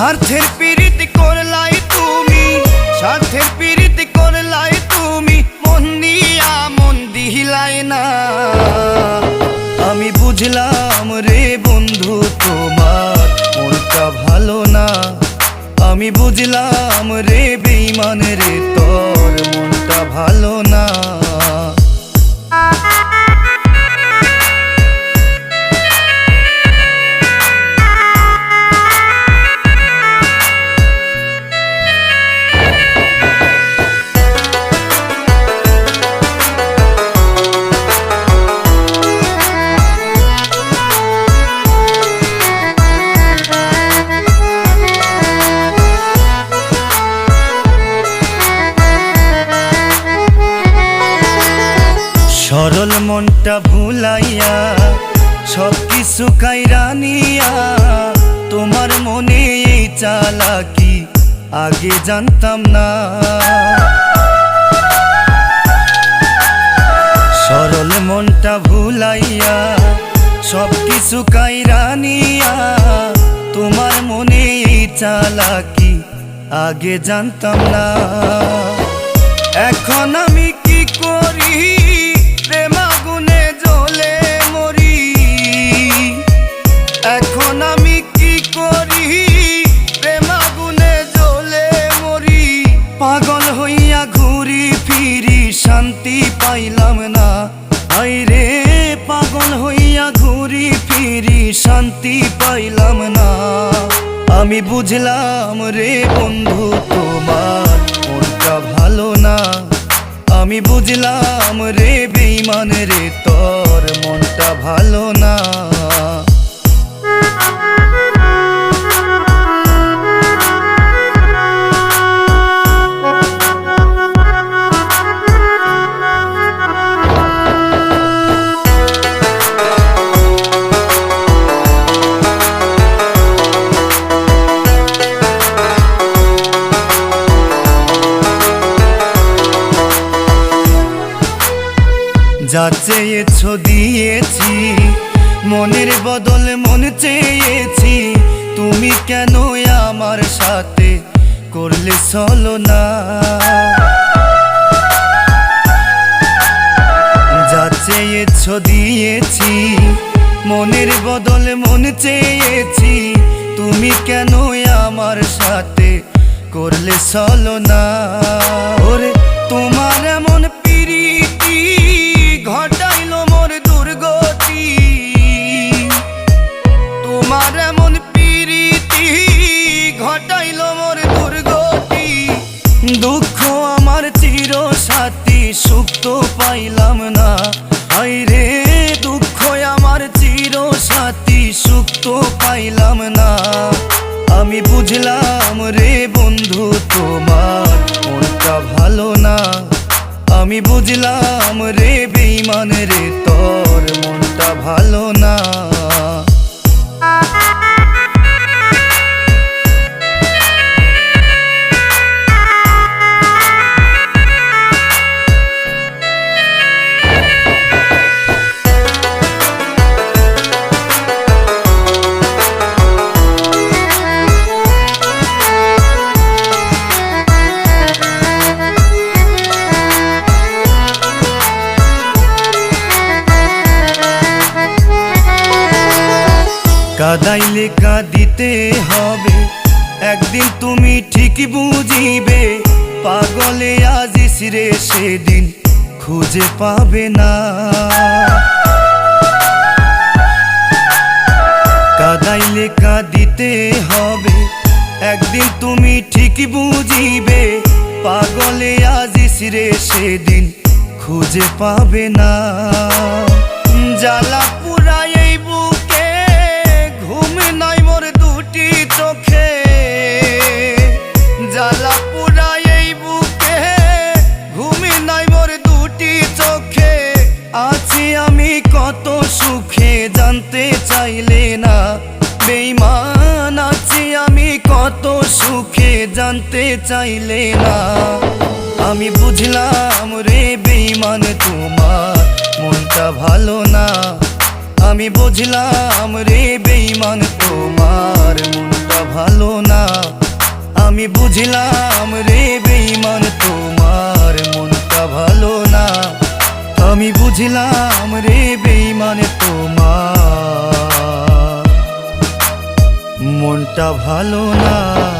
স্বার্থের পীড়িত করলাই তুমি, স্বার্থের পীড়িত করলাই তুমি, মন দিয়া মন দিলাই না। আমি বুঝলাম রে বন্ধু, তোমার মনটা ভালো না। আমি বুঝলাম রে বেইমান রে, তোর মনটা ভালো না। চালাকি আগে জানতাম না। সরল মনটা ভুলাইয়া সব কিছু কাইরা নিয়া, তোমার মনে চালাকি আগে জানতাম না। এখন আমি পাগল হইয়া ঘুরি ফিরি শান্তি পাইলাম না। হাই রে পাগল হইয়া ঘুরি ফিরি শান্তি পাইলাম না। আমি বুঝলাম রে বন্ধু, তোমার মনটা ভালো না। আমি বুঝলাম রে বেইমান রে, তোর মনটা ভালো না। যা চেয়েছ দিয়েছি। মনের বদল মন চেয়েছি। তুমি কেন আমার সাথে করলে চলো না? যা চেয়েছ দিয়েছি। মনের বদল মন চেয়েছি। তুমি কেন আমার সাথে করলে চলো না? ওরে আমি বুঝলাম রে বেইমান রে তোর মনটা ভালো না। কাদাইলে কাঁদিতে হবে। একদিন তুমি ঠিক বুঝিবে, পাগলে আজিস সিরে সেদিন খুঁজে পাবে না। কাদাইলে কাঁদিতে হবে, একদিন তুমি ঠিক বুঝিবে, পাগলে আজিস সিরে সেদিন খুঁজে পাবে না। জ্বালা মোর দুটি চোখে আছি আমি কত সুখে, জানতে চাইলে না। বেইমান আছি আমি কত সুখে, জানতে চাইলে না। আমি বুঝলাম রে বেইমান তোমার মনটা ভালো না। আমি বুঝলাম রে বেইমান তোমার মনটা ভালো না। আমি বুঝলাম রে আমি বুঝলাম রে বেইমানে তোমার। মনটা ভালো না।